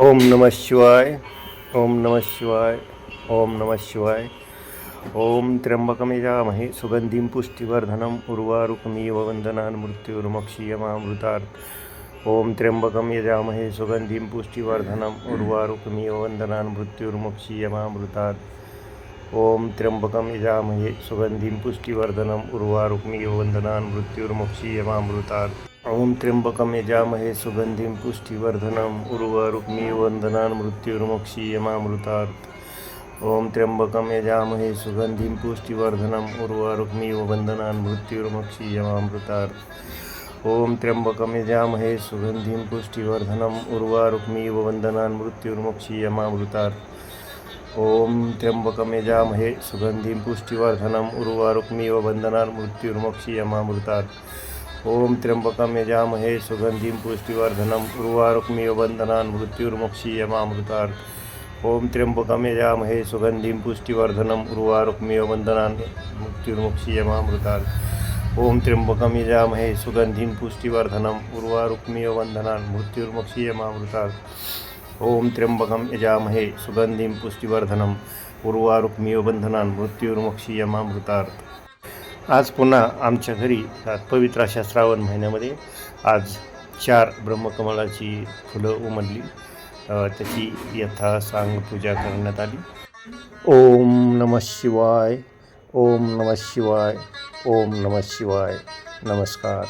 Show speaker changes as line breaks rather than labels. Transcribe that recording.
ओम नमः शिवाय, ओम नमः शिवाय, ओम नमः शिवाय। ओम त्र्यंबकमेजामहे सुगंधिं पुष्टिवर्धनम्, उर्वारुकमिव वन्दनान् मृत्युर्मुक्षीयमामृतात् ओम त्र्यंबकं यजामहे सुगंधिं पुष्टिवर्धनम्, उर्वारुकमिव वन्दनान् मृत्युर्मुक्षीयमामृतात् ओम त्र्यंबकं यजामहे सुगंधिं पुष्टिवर्धनम्, उर्वारुकमिव वन्दनान् मृत्युर्मुक्षीयमामृतात् ओम त्र्यंबकं यजामहे सुगंधिं पुष्टिवर्धनम् उर्वारुकमिव वन्दनान् मृत्युर्मुक्षीयमामृतात्। ओम त्र्यंबकं यजामहे सुगंधिं पुष्टिवर्धनम् उर्वारुकमिव वन्दनान् मृत्युर्मुक्षीयमामृतात्। ओम त्र्यंबकं यजामहे सुगंधिं पुष्टिवर्धनम् उर्वारुकमिव वन्दनान् मृत्युर्मुक्षीयमामृतात्। ओम त्र्यंबकं यजामहे सुगंधिं पुष्टिवर्धनम् उर्वारुकमिव वन्दनान् मृत्युर्मुक्षीयमामृतात्। ओम त्र्यंबकं यजामहे सुगंधिं पुष्टिवर्धनम् उर्वारुकमिव वन्दनान् मृत्युर्मुक्षीयमामृतात् ओम त्र्यंबकं यजामहे सुगंधिं पुष्टिवर्धनम् उर्वारुकमिव वन्दनान् मृत्युर्मुक्षीयमामृतात् ओम त्र्यंबकं यजामहे सुगंधिं पुष्टिवर्धनम् उर्वारुकमिव वन्दनान् मृत्युर्मुक्षीयमामृतात् ओम त्र्यंबकं यजामहे सुगंधिं पुष्टिवर्धनम् उर्वारुकमिव वन्दनान् मृत्युर्मुक्षीयमामृतात् आज पुन्हा आमच्या घरी अ, पवित्र अशा श्रावण महिन्यामध्ये आज चार ब्रह्मकमळाची फुलं उमडली त्याची यथा सांग पूजा करण्यात आली. ओम नम शिवाय ओम नम शिवाय ओम नम शिवाय. नमस्कार.